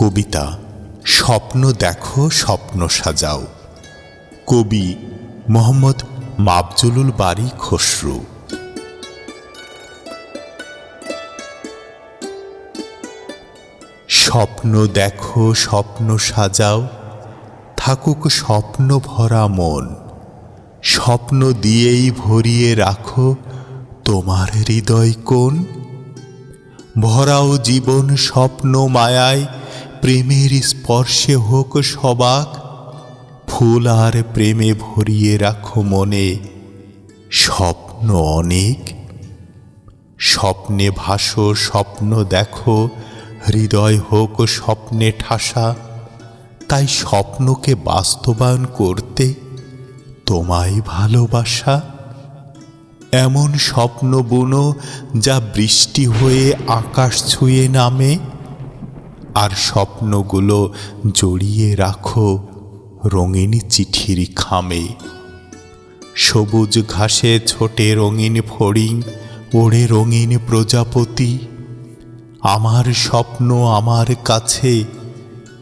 কবিতা, স্বপ্ন দেখো, স্বপ্ন সাজাও। কবি মোহাম্মদ মাবজুলুল বাড়ি খসরু। স্বপ্ন দেখো, স্বপ্ন সাজাও, থাকুক স্বপ্ন ভরা মন। স্বপ্ন দিয়েই ভরিয়ে রাখো তোমার হৃদয় কোন ভরাও জীবন স্বপ্ন মায়ায় প্রেমের স্পর্শে হোক সবাক, ফুল আর প্রেমে ভরিয়ে রাখো মনে স্বপ্ন অনেক। স্বপ্নে ভাসো, স্বপ্ন দেখো, হৃদয় হোক স্বপ্নে ঠাসা, তাই স্বপ্নকে বাস্তবায়ন করতে তোমায় ভালোবাসা। এমন স্বপ্ন বুনো যা বৃষ্টি হয়ে আকাশ ছুঁয়ে নামে আর স্বপ্নগুলো জড়িয়ে রাখো রঙিন চিঠির খামে। সবুজ ঘাসে ছোটে রঙিন ফড়িং, ওড়ে রঙিন প্রজাপতি। আমার স্বপ্ন আমার কাছে,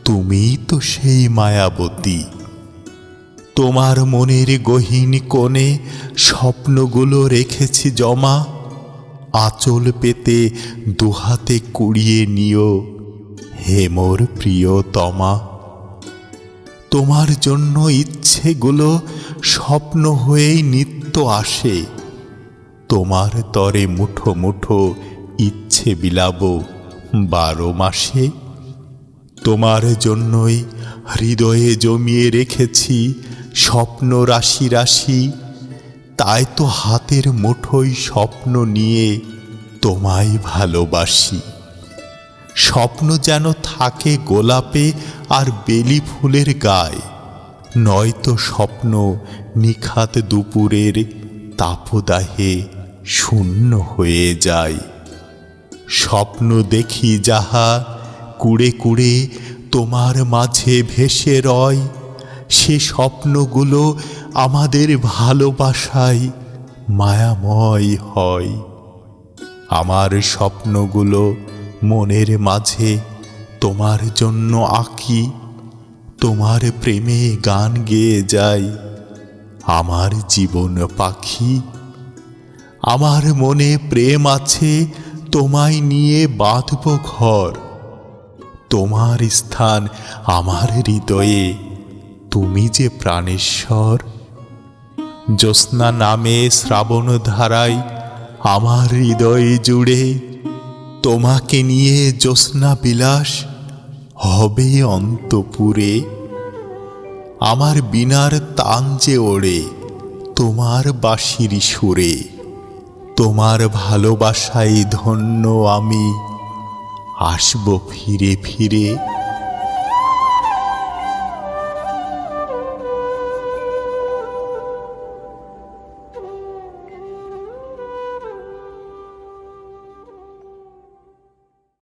তুমিই তো সেই মায়াবতী। তোমার মনের গহীন কোণে স্বপ্নগুলো রেখেছি জমা, আঁচল পেতে দুহাতে কুড়িয়ে নিও। হে মোর প্রিয়তমা তোমার জন্য ইচ্ছেগুলো স্বপ্ন হয়েই নিত্য আসে। তোমার তরে মুঠো মুঠো ইচ্ছে বিলাবো বারো মাসে। তোমার জন্যই হৃদয়ে জমিয়ে রেখেছি স্বপ্ন রাশি রাশি। তাই তো হাতের মুঠোই স্বপ্ন নিয়ে তোমায় ভালোবাসি। স্বপ্ন যেন থাকে গোলাপে আর বেলি ফুলের গায়ে। নয়তো স্বপ্ন নিখাত দুপুরের তাপদাহে শূন্য হয়ে যায়। স্বপ্ন দেখি যাহা কুড়ে কুড়ে তোমার মাঝে ভেসে রয়, সে স্বপ্নগুলো আমাদের ভালোবাসায় মায়াময় হয়। আমার স্বপ্নগুলো মনের মাঝে তোমার জন্য আঁকি, তোমার প্রেমে গান গেয়ে যাই। আমার জীবন পাখি, আমার মনে প্রেম আছে, তোমায় নিয়ে বাঁধব ঘর। তোমার স্থান আমার হৃদয়ে, তুমি যে প্রাণেশ্বর। জ্যোৎস্না নামে শ্রাবণ ধারায় আমার হৃদয়ে জুড়ে তোমাকে নিয়ে জ্যোৎস্না বিলাস হবে অন্তপুরে। আমার বিনার তান যে ওড়ে, তোমার বাসির সুরে। তোমার ভালোবাসায় ধন্য আমি, আসব ফিরে ফিরে